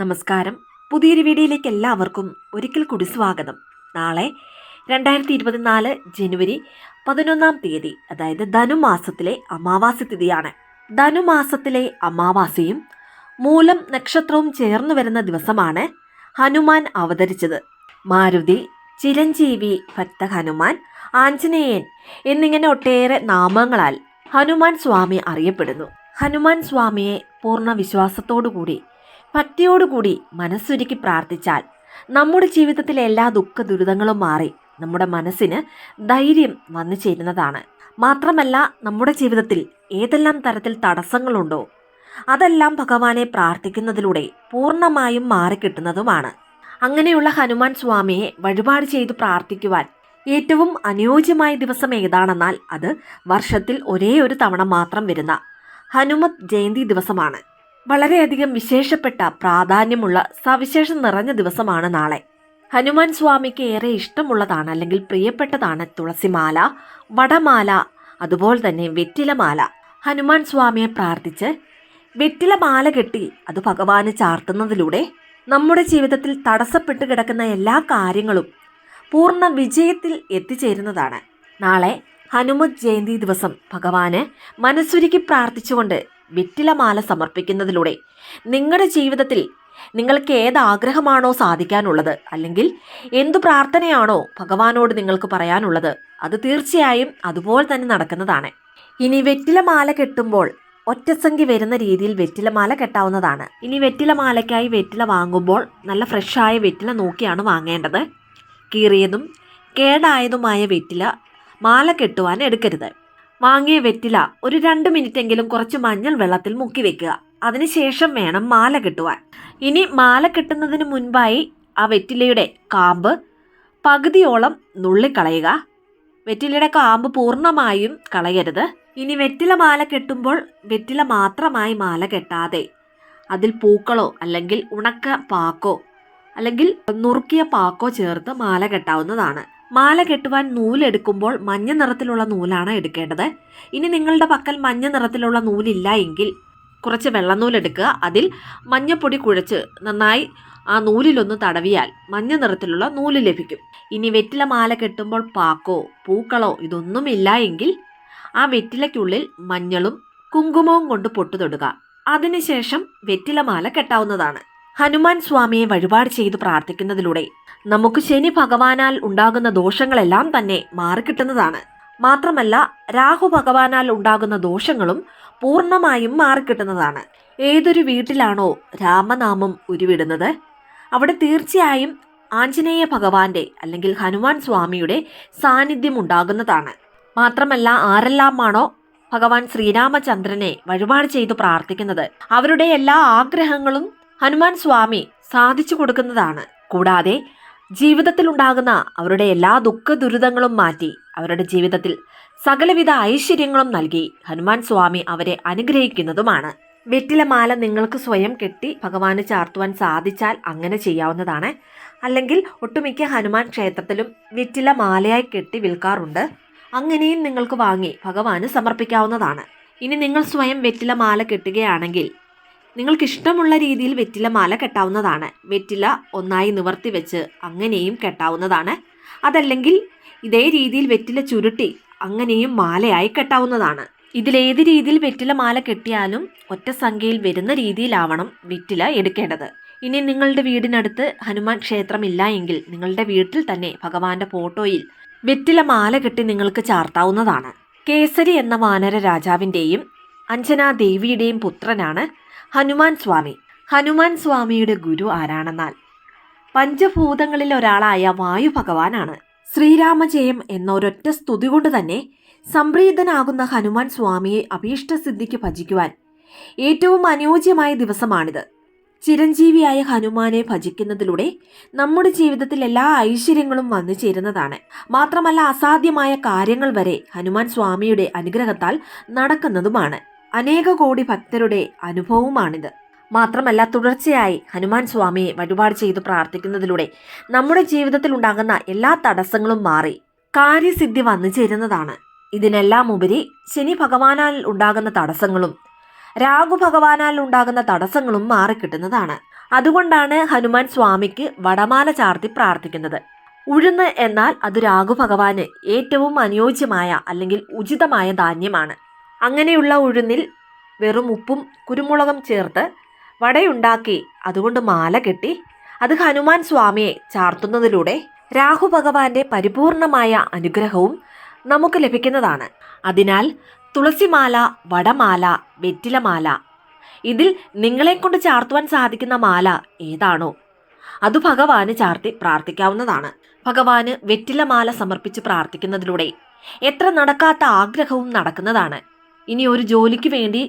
നമസ്കാരം. പുതിയൊരു വീഡിയോയിലേക്ക് എല്ലാവർക്കും ഒരിക്കൽ കൂടി സ്വാഗതം. നാളെ രണ്ടായിരത്തി ഇരുപത്തിനാല് ജനുവരി പതിനൊന്നാം തീയതി അതായത് ധനുമാസത്തിലെ അമാവാസി തിഥിയാണ്. ധനുമാസത്തിലെ അമാവാസയും മൂലം നക്ഷത്രവും ചേർന്നു വരുന്ന ദിവസമാണ് ഹനുമാൻ അവതരിച്ചത്. മാരുതി ചിരഞ്ജീവി ഭക്ത ഹനുമാൻ ആഞ്ജനേയൻ എന്നിങ്ങനെ ഒട്ടേറെ നാമങ്ങളാൽ ഹനുമാൻ സ്വാമി അറിയപ്പെടുന്നു. ഹനുമാൻ സ്വാമിയെ പൂർണ വിശ്വാസത്തോടുകൂടി ഭക്തിയോടുകൂടി മനസ്സൊരുക്കി പ്രാർത്ഥിച്ചാൽ നമ്മുടെ ജീവിതത്തിലെ എല്ലാ ദുഃഖ ദുരിതങ്ങളും മാറി നമ്മുടെ മനസ്സിന് ധൈര്യം വന്നു ചേരുന്നതാണ്. മാത്രമല്ല നമ്മുടെ ജീവിതത്തിൽ ഏതെല്ലാം തരത്തിൽ തടസ്സങ്ങളുണ്ടോ അതെല്ലാം ഭഗവാനെ പ്രാർത്ഥിക്കുന്നതിലൂടെ പൂർണമായും മാറിക്കിട്ടുന്നതുമാണ്. അങ്ങനെയുള്ള ഹനുമാൻ സ്വാമിയെ വഴിപാട് ചെയ്തു പ്രാർത്ഥിക്കുവാൻ ഏറ്റവും അനുയോജ്യമായ ദിവസം ഏതാണെന്നാൽ അത് വർഷത്തിൽ ഒരേ ഒരു തവണ മാത്രം വരുന്ന ഹനുമത് ജയന്തി ദിവസമാണ്. വളരെയധികം വിശേഷപ്പെട്ട പ്രാധാന്യമുള്ള സവിശേഷം നിറഞ്ഞ ദിവസമാണ് നാളെ. ഹനുമാൻ സ്വാമിക്ക് ഏറെ ഇഷ്ടമുള്ളതാണ് അല്ലെങ്കിൽ പ്രിയപ്പെട്ടതാണ് തുളസിമാല വടമാല അതുപോലെ തന്നെ വെറ്റിലമാല. ഹനുമാൻ സ്വാമിയെ പ്രാർത്ഥിച്ച് വെറ്റിലമാല കെട്ടി അത് ഭഗവാന് ചാർത്തുന്നതിലൂടെ നമ്മുടെ ജീവിതത്തിൽ തടസ്സപ്പെട്ട് കിടക്കുന്ന എല്ലാ കാര്യങ്ങളും പൂർണ വിജയത്തിൽ എത്തിച്ചേരുന്നതാണ്. നാളെ ഹനുമത് ജയന്തി ദിവസം ഭഗവാന് മനസ്സുരുക്കി പ്രാർത്ഥിച്ചുകൊണ്ട് വെറ്റിലമാല സമർപ്പിക്കുന്നതിലൂടെ നിങ്ങളുടെ ജീവിതത്തിൽ നിങ്ങൾക്ക് ഏത് ആഗ്രഹമാണോ സാധിക്കാനുള്ളത്? അല്ലെങ്കിൽ എന്തു പ്രാർത്ഥനയാണോ ഭഗവാനോട് നിങ്ങൾക്ക് പറയാനുള്ളത്? അത് തീർച്ചയായും അതുപോലെ തന്നെ നടക്കുന്നതാണ്. ഇനി വെറ്റിലമാല കെട്ടുമ്പോൾ ഒറ്റസംഖ്യ വരുന്ന രീതിയിൽ വെറ്റിലമാല കെട്ടാവുന്നതാണ്. ഇനി വെറ്റിലമാലയ്ക്കായി വെറ്റില വാങ്ങുമ്പോൾ നല്ല ഫ്രഷായ വെറ്റില നോക്കിയാണ് വാങ്ങേണ്ടത്. കീറിയതും കേടായതുമായ വെറ്റില മാല കെട്ടുവാൻ എടുക്കരുത്. വാങ്ങിയ വെറ്റില ഒരു രണ്ട് മിനിറ്റെങ്കിലും കുറച്ച് മഞ്ഞൾ വെള്ളത്തിൽ മുക്കി വെക്കുക. അതിനുശേഷം വേണം മാല കെട്ടുവാൻ. ഇനി മാല കെട്ടുന്നതിന് മുൻപായി ആ വെറ്റിലയുടെ കാമ്പ് പകുതിയോളം നുള്ളിക്കളയുക. വെറ്റിലയുടെ കാമ്പ് പൂർണമായും കളയരുത്. ഇനി വെറ്റില മാല കെട്ടുമ്പോൾ വെറ്റില മാത്രമായി മാല കെട്ടാതെ അതിൽ പൂക്കളോ അല്ലെങ്കിൽ ഉണക്ക പാക്കോ അല്ലെങ്കിൽ നുറുക്കിയ പാക്കോ ചേർത്ത് മാല കെട്ടാവുന്നതാണ്. മാല കെട്ടുവാൻ നൂലെടുക്കുമ്പോൾ മഞ്ഞ നിറത്തിലുള്ള നൂലാണ് എടുക്കേണ്ടത്. ഇനി നിങ്ങളുടെ പക്കൽ മഞ്ഞ നിറത്തിലുള്ള നൂലില്ല എങ്കിൽ കുറച്ച് വെള്ളനൂലെടുക്കുക അതിൽ മഞ്ഞപ്പൊടി കുഴച്ച് നന്നായി ആ നൂലിലൊന്ന് തടവിയാൽ മഞ്ഞ നിറത്തിലുള്ള നൂൽ ലഭിക്കും. ഇനി വെറ്റില മാല കെട്ടുമ്പോൾ പാക്കോ പൂക്കളോ ഇതൊന്നുമില്ല എങ്കിൽ ആ വെറ്റിലയ്ക്കുള്ളിൽ മഞ്ഞളും കുങ്കുമവും കൊണ്ട് പൊട്ടുതൊടുക. അതിനുശേഷം വെറ്റിലമാല കെട്ടാവുന്നതാണ്. ഹനുമാൻ സ്വാമിയെ വഴിപാട് ചെയ്ത് പ്രാർത്ഥിക്കുന്നതിലൂടെ നമുക്ക് ശനി ഭഗവാനാൽ ഉണ്ടാകുന്ന ദോഷങ്ങളെല്ലാം തന്നെ മാറിക്കിട്ടുന്നതാണ്. മാത്രമല്ല രാഹു ഭഗവാനാൽ ഉണ്ടാകുന്ന ദോഷങ്ങളും പൂർണമായും മാറിക്കിട്ടുന്നതാണ്. ഏതൊരു വീട്ടിലാണോ രാമനാമം ഉരുവിടുന്നത് അവിടെ തീർച്ചയായും ആഞ്ജനേയ ഭഗവാന്റെ അല്ലെങ്കിൽ ഹനുമാൻ സ്വാമിയുടെ സാന്നിധ്യം ഉണ്ടാകുന്നതാണ്. മാത്രമല്ല ആരെല്ലാമാണോ ഭഗവാൻ ശ്രീരാമചന്ദ്രനെ വഴിപാട് ചെയ്തു പ്രാർത്ഥിക്കുന്നത് അവരുടെ എല്ലാ ആഗ്രഹങ്ങളും ഹനുമാൻ സ്വാമി സാധിച്ചു കൊടുക്കുന്നതാണ്. കൂടാതെ ജീവിതത്തിൽ ഉണ്ടാകുന്ന അവരുടെ എല്ലാ ദുഃഖ ദുരിതങ്ങളും മാറ്റി അവരുടെ ജീവിതത്തിൽ സകലവിധ ഐശ്വര്യങ്ങളും നൽകി ഹനുമാൻ സ്വാമി അവരെ അനുഗ്രഹിക്കുന്നതുമാണ്. വെറ്റിലമാല നിങ്ങൾക്ക് സ്വയം കെട്ടി ഭഗവാന് ചാർത്തുവാൻ സാധിച്ചാൽ അങ്ങനെ ചെയ്യാവുന്നതാണ്. അല്ലെങ്കിൽ ഒട്ടുമിക്ക ഹനുമാൻ ക്ഷേത്രത്തിലും വെറ്റില മാലയായി കെട്ടി വിൽക്കാറുണ്ട്. അങ്ങനെയും നിങ്ങൾക്ക് വാങ്ങി ഭഗവാന് സമർപ്പിക്കാവുന്നതാണ്. ഇനി നിങ്ങൾ സ്വയം വെറ്റില മാല കെട്ടുകയാണെങ്കിൽ നിങ്ങൾക്ക് ഇഷ്ടമുള്ള രീതിയിൽ വെറ്റില മാല കെട്ടാവുന്നതാണ്. വെറ്റില ഒന്നായി നിവർത്തി വെച്ച് അങ്ങനെയും കെട്ടാവുന്നതാണ്. അതല്ലെങ്കിൽ ഇതേ രീതിയിൽ വെറ്റില ചുരുട്ടി അങ്ങനെയും മാലയായി കെട്ടാവുന്നതാണ്. ഇതിലേത് രീതിയിൽ വെറ്റില മാല കെട്ടിയാലും ഒറ്റ സംഖ്യയിൽ വരുന്ന രീതിയിലാവണം വെറ്റില എടുക്കേണ്ടത്. ഇനി നിങ്ങളുടെ വീടിനടുത്ത് ഹനുമാൻ ക്ഷേത്രമില്ല എങ്കിൽ നിങ്ങളുടെ വീട്ടിൽ തന്നെ ഭഗവാന്റെ ഫോട്ടോയിൽ വെറ്റില മാല കെട്ടി നിങ്ങൾക്ക് ചാർത്താവുന്നതാണ്. കേസരി എന്ന വാനര രാജാവിന്റെയും അഞ്ജനാ ദേവിയുടെയും പുത്രനാണ് ഹനുമാൻ സ്വാമി. ഹനുമാൻ സ്വാമിയുടെ ഗുരു ആരാണെന്നാൽ പഞ്ചഭൂതങ്ങളിൽ ഒരാളായ വായു ഭഗവാനാണ്. ശ്രീരാമജയം എന്ന ഒരൊറ്റ സ്തുതി കൊണ്ട് തന്നെ സംപ്രീതനാകുന്ന ഹനുമാൻ സ്വാമിയെ അഭീഷ്ടസിദ്ധിക്ക് ഭജിക്കുവാൻ ഏറ്റവും അനുയോജ്യമായ ദിവസമാണിത്. ചിരഞ്ജീവിയായ ഹനുമാനെ ഭജിക്കുന്നതിലൂടെ നമ്മുടെ ജീവിതത്തിൽ എല്ലാ ഐശ്വര്യങ്ങളും വന്നു ചേരുന്നതാണ്. മാത്രമല്ല അസാധ്യമായ കാര്യങ്ങൾ വരെ ഹനുമാൻ സ്വാമിയുടെ അനുഗ്രഹത്താൽ നടക്കുന്നതുമാണ്. അനേക കോടി ഭക്തരുടെ അനുഭവവുമാണിത്. മാത്രമല്ല തുടർച്ചയായി ഹനുമാൻ സ്വാമിയെ വഴിപാട് ചെയ്തു പ്രാർത്ഥിക്കുന്നതിലൂടെ നമ്മുടെ ജീവിതത്തിൽ ഉണ്ടാകുന്ന എല്ലാ തടസ്സങ്ങളും മാറി കാര്യസിദ്ധി വന്നു ചേരുന്നതാണ്. ഇതിനെല്ലാം ഉപരി ശനി ഭഗവാനാൽ ഉണ്ടാകുന്ന തടസ്സങ്ങളും രാഹു ഭഗവാനാൽ ഉണ്ടാകുന്ന തടസ്സങ്ങളും മാറിക്കിട്ടുന്നതാണ്. അതുകൊണ്ടാണ് ഹനുമാൻ സ്വാമിക്ക് വടമാല ചാർത്തി പ്രാർത്ഥിക്കുന്നത്. ഉഴുന്ന് എന്നാൽ അത് രാഘു ഭഗവാന് ഏറ്റവും അനുയോജ്യമായ അല്ലെങ്കിൽ ഉചിതമായ ധാന്യമാണ്. അങ്ങനെയുള്ള ഉഴുന്നിൽ വെറും ഉപ്പും കുരുമുളകും ചേർത്ത് വടയുണ്ടാക്കി അതുകൊണ്ട് മാല കെട്ടി അത് ഹനുമാൻ സ്വാമിയെ ചാർത്തുന്നതിലൂടെ രാഹു ഭഗവാന്റെ പരിപൂർണമായ അനുഗ്രഹവും നമുക്ക് ലഭിക്കുന്നതാണ്. അതിനാൽ തുളസിമാല വടമാല വെറ്റിലമാല ഇതിൽ നിങ്ങളെ കൊണ്ട് ചാർത്തുവാൻ സാധിക്കുന്ന മാല ഏതാണോ അത് ഭഗവാന് ചാർത്തി പ്രാർത്ഥിക്കാവുന്നതാണ്. ഭഗവാന് വെറ്റിലമാല സമർപ്പിച്ച് പ്രാർത്ഥിക്കുന്നതിലൂടെ എത്ര നടക്കാത്ത ആഗ്രഹവും നടക്കുന്നതാണ്. ഇനി ഒരു ജോലിക്ക് വേണ്ടി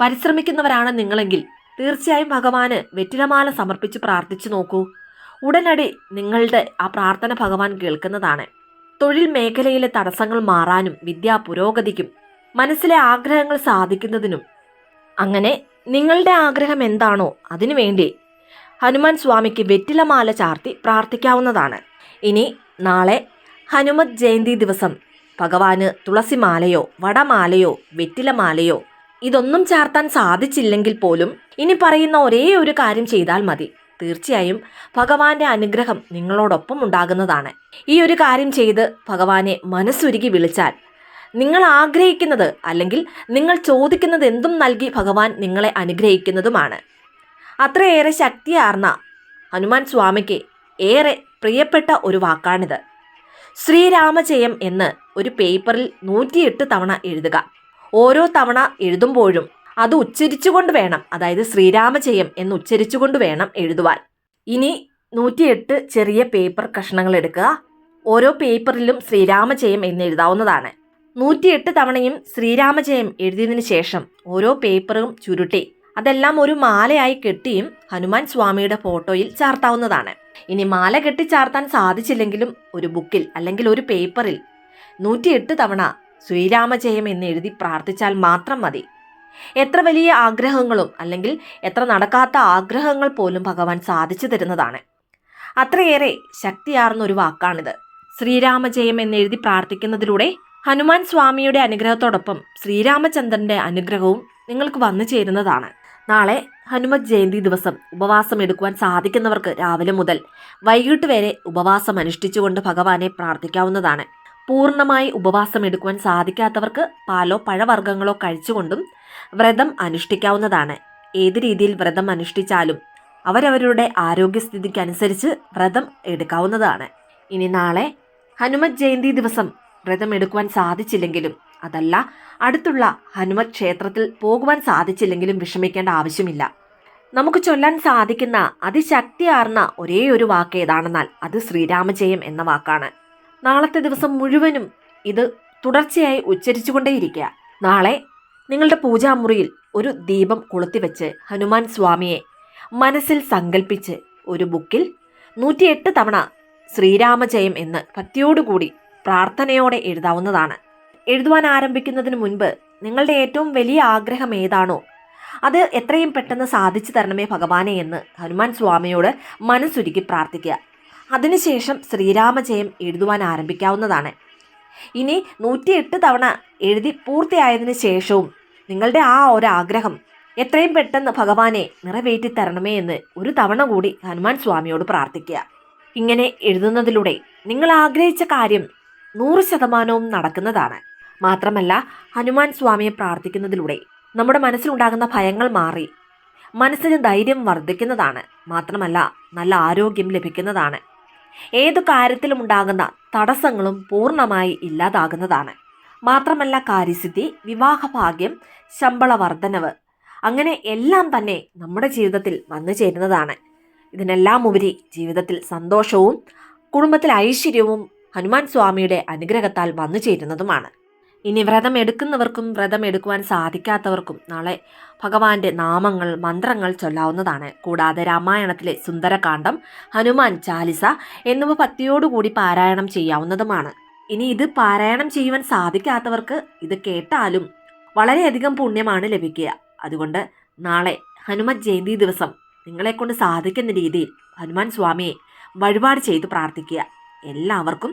പരിശ്രമിക്കുന്നവരാണ് നിങ്ങളെങ്കിൽ തീർച്ചയായും ഭഗവാന് വെറ്റിലമാല സമർപ്പിച്ച് പ്രാർത്ഥിച്ചു നോക്കൂ. ഉടനടി നിങ്ങളുടെ ആ പ്രാർത്ഥന ഭഗവാൻ കേൾക്കുന്നതാണ്. തൊഴിൽ മേഖലയിലെ തടസ്സങ്ങൾ മാറാനും വിദ്യാ പുരോഗതിക്കും മനസ്സിലെ ആഗ്രഹങ്ങൾ സാധിക്കുന്നതിനും. അങ്ങനെ നിങ്ങളുടെ ആഗ്രഹം എന്താണോ അതിനുവേണ്ടി ഹനുമാൻ സ്വാമിക്ക് വെറ്റിലമാല ചാർത്തി പ്രാർത്ഥിക്കാവുന്നതാണ്. ഇനി നാളെ ഹനുമത് ജയന്തി ദിവസം ഭഗവാന് തുളസിമാലയോ വടമാലയോ വെറ്റിലമാലയോ ഇതൊന്നും ചാർത്താൻ സാധിച്ചില്ലെങ്കിൽ പോലും ഇനി പറയുന്ന ഒരേ ഒരു കാര്യം ചെയ്താൽ മതി. തീർച്ചയായും ഭഗവാന്റെ അനുഗ്രഹം നിങ്ങളോടൊപ്പം ഉണ്ടാകുന്നതാണ്. ഈ ഒരു കാര്യം ചെയ്ത് ഭഗവാനെ മനസ്സുരുകി വിളിച്ചാൽ നിങ്ങൾ ആഗ്രഹിക്കുന്നത് അല്ലെങ്കിൽ നിങ്ങൾ ചോദിക്കുന്നത് എന്തും നൽകി ഭഗവാൻ നിങ്ങളെ അനുഗ്രഹിക്കുന്നതുമാണ്. അത്രയേറെ ശക്തിയാർന്ന ഹനുമാൻ സ്വാമിക്ക് ഏറെ പ്രിയപ്പെട്ട ഒരു വാക്കാണിത്. ശ്രീരാമജയം എന്ന് ഒരു പേപ്പറിൽ നൂറ്റിയെട്ട് തവണ എഴുതുക. ഓരോ തവണ എഴുതുമ്പോഴും അത് ഉച്ചരിച്ചുകൊണ്ട് വേണം അതായത് ശ്രീരാമജയം എന്ന് ഉച്ചരിച്ചുകൊണ്ട് വേണം എഴുതുവാൻ. ഇനി നൂറ്റിയെട്ട് ചെറിയ പേപ്പർ കഷ്ണങ്ങൾ എടുക്കുക. ഓരോ പേപ്പറിലും ശ്രീരാമജയം എന്ന് എഴുതാവുന്നതാണ്. നൂറ്റിയെട്ട് തവണയും ശ്രീരാമജയം എഴുതിയതിനു ശേഷം ഓരോ പേപ്പറും ചുരുട്ടി. അതെല്ലാം ഒരു മാലയായി കെട്ടിയും ഹനുമാൻ സ്വാമിയുടെ ഫോട്ടോയിൽ ചാർത്താവുന്നതാണ്. ഇനി മാല കെട്ടി ചാർത്താൻ സാധിച്ചില്ലെങ്കിലും ഒരു ബുക്കിൽ അല്ലെങ്കിൽ ഒരു പേപ്പറിൽ നൂറ്റിയെട്ട് തവണ ശ്രീരാമജയം എന്ന് എഴുതി പ്രാർത്ഥിച്ചാൽ മാത്രം മതി. എത്ര വലിയ ആഗ്രഹങ്ങളും അല്ലെങ്കിൽ എത്ര നടക്കാത്ത ആഗ്രഹങ്ങൾ പോലും ഭഗവാൻ സാധിച്ചു തരുന്നതാണ്. അത്രയേറെ ശക്തിയാർന്ന ഒരു വാക്കാണിത്. ശ്രീരാമജയം എന്ന് എഴുതി പ്രാർത്ഥിക്കുന്നതിലൂടെ ഹനുമാൻ സ്വാമിയുടെ അനുഗ്രഹത്തോടൊപ്പം ശ്രീരാമചന്ദ്രന്റെ അനുഗ്രഹവും നിങ്ങൾക്ക് വന്നു ചേരുന്നതാണ്. നാളെ ഹനുമത് ജയന്തി ദിവസം ഉപവാസം എടുക്കുവാൻ സാധിക്കുന്നവർക്ക് രാവിലെ മുതൽ വൈകിട്ട് വരെ ഉപവാസം അനുഷ്ഠിച്ചുകൊണ്ട് ഭഗവാനെ പ്രാർത്ഥിക്കാവുന്നതാണ്. പൂർണമായി ഉപവാസം എടുക്കുവാൻ സാധിക്കാത്തവർക്ക് പാലോ പഴവർഗങ്ങളോ കഴിച്ചുകൊണ്ടും വ്രതം അനുഷ്ഠിക്കാവുന്നതാണ്. ഏത് രീതിയിൽ വ്രതം അനുഷ്ഠിച്ചാലും അവരവരുടെ ആരോഗ്യസ്ഥിതിക്കനുസരിച്ച് വ്രതം എടുക്കാവുന്നതാണ്. ഇനി നാളെ ഹനുമത് ജയന്തി ദിവസം വ്രതം എടുക്കുവാൻ സാധിച്ചില്ലെങ്കിലും അതല്ല അടുത്തുള്ള ഹനുമത് ക്ഷേത്രത്തിൽ പോകുവാൻ സാധിച്ചില്ലെങ്കിലും വിഷമിക്കേണ്ട ആവശ്യമില്ല. നമുക്ക് ചൊല്ലാൻ സാധിക്കുന്ന അതിശക്തിയാർന്ന ഒരേ ഒരു വാക്ക് ഏതാണെന്നാൽ അത് ശ്രീരാമജയം എന്ന വാക്കാണ്. നാളത്തെ ദിവസം മുഴുവനും ഇത് തുടർച്ചയായി ഉച്ചരിച്ചുകൊണ്ടേയിരിക്കുക. നാളെ നിങ്ങളുടെ പൂജാമുറിയിൽ ഒരു ദീപം കൊളുത്തിവെച്ച് ഹനുമാൻ സ്വാമിയെ മനസ്സിൽ സങ്കല്പിച്ച് ഒരു ബുക്കിൽ നൂറ്റിയെട്ട് തവണ ശ്രീരാമജയം എന്ന് ഭക്തിയോടുകൂടി പ്രാർത്ഥനയോടെ എഴുതാവുന്നതാണ്. എഴുതുവാൻ ആരംഭിക്കുന്നതിന് മുൻപ് നിങ്ങളുടെ ഏറ്റവും വലിയ ആഗ്രഹം ഏതാണോ? അത് എത്രയും പെട്ടെന്ന് സാധിച്ചു തരണമേ ഭഗവാനെ എന്ന് ഹനുമാൻ സ്വാമിയോട് മനസ്സുരുക്കി പ്രാർത്ഥിക്കുക. അതിനുശേഷം ശ്രീരാമജയം എഴുതുവാൻ ആരംഭിക്കാവുന്നതാണ്. ഇനി നൂറ്റിയെട്ട് തവണ എഴുതി പൂർത്തിയായതിനു ശേഷവും നിങ്ങളുടെ ആ ഒരു ആഗ്രഹം എത്രയും പെട്ടെന്ന് ഭഗവാനെ നിറവേറ്റി തരണമേ എന്ന് ഒരു തവണ കൂടി ഹനുമാൻ സ്വാമിയോട് പ്രാർത്ഥിക്കുക. ഇങ്ങനെ എഴുതുന്നതിലൂടെ നിങ്ങൾ ആഗ്രഹിച്ച കാര്യം നൂറ് ശതമാനവും നടക്കുന്നതാണ്. മാത്രമല്ല ഹനുമാൻ സ്വാമിയെ പ്രാർത്ഥിക്കുന്നതിലൂടെ നമ്മുടെ മനസ്സിലുണ്ടാകുന്ന ഭയങ്ങൾ മാറി. മനസ്സിന് ധൈര്യം വർദ്ധിക്കുന്നതാണ് മാത്രമല്ല നല്ല ആരോഗ്യം ലഭിക്കുന്നതാണ്. ഏതു കാര്യത്തിലും ഉണ്ടാകുന്ന തടസ്സങ്ങളും പൂർണമായി ഇല്ലാതാകുന്നതാണ്. മാത്രമല്ല കാര്യസിദ്ധി വിവാഹഭാഗ്യം ശമ്പള വർധനവ് അങ്ങനെ എല്ലാം തന്നെ നമ്മുടെ ജീവിതത്തിൽ വന്നു ചേരുന്നതാണ്. ഇതിനെല്ലാം ഉപരി ജീവിതത്തിൽ സന്തോഷവും കുടുംബത്തിൽ ഐശ്വര്യവും ഹനുമാൻ സ്വാമിയുടെ അനുഗ്രഹത്താൽ വന്നു ചേരുന്നതുമാണ്. ഇനി വ്രതം എടുക്കുന്നവർക്കും വ്രതം എടുക്കുവാൻ സാധിക്കാത്തവർക്കും നാളെ ഭഗവാന്റെ നാമങ്ങൾ മന്ത്രങ്ങൾ ചൊല്ലാവുന്നതാണ്. കൂടാതെ രാമായണത്തിലെ സുന്ദരകാന്ഡം ഹനുമാൻ ചാലിസ എന്നിവ ഭക്തിയോടുകൂടി പാരായണം ചെയ്യാവുന്നതുമാണ്. ഇനി ഇത് പാരായണം ചെയ്യുവാൻ സാധിക്കാത്തവർക്ക് ഇത് കേട്ടാലും വളരെയധികം പുണ്യമാണ് ലഭിക്കുക. അതുകൊണ്ട് നാളെ ഹനുമ ജയന്തി ദിവസം നിങ്ങളെക്കൊണ്ട് സാധിക്കുന്ന രീതിയിൽ ഹനുമാൻ സ്വാമിയെ വഴിപാട് ചെയ്ത് പ്രാർത്ഥിക്കുക. എല്ലാവർക്കും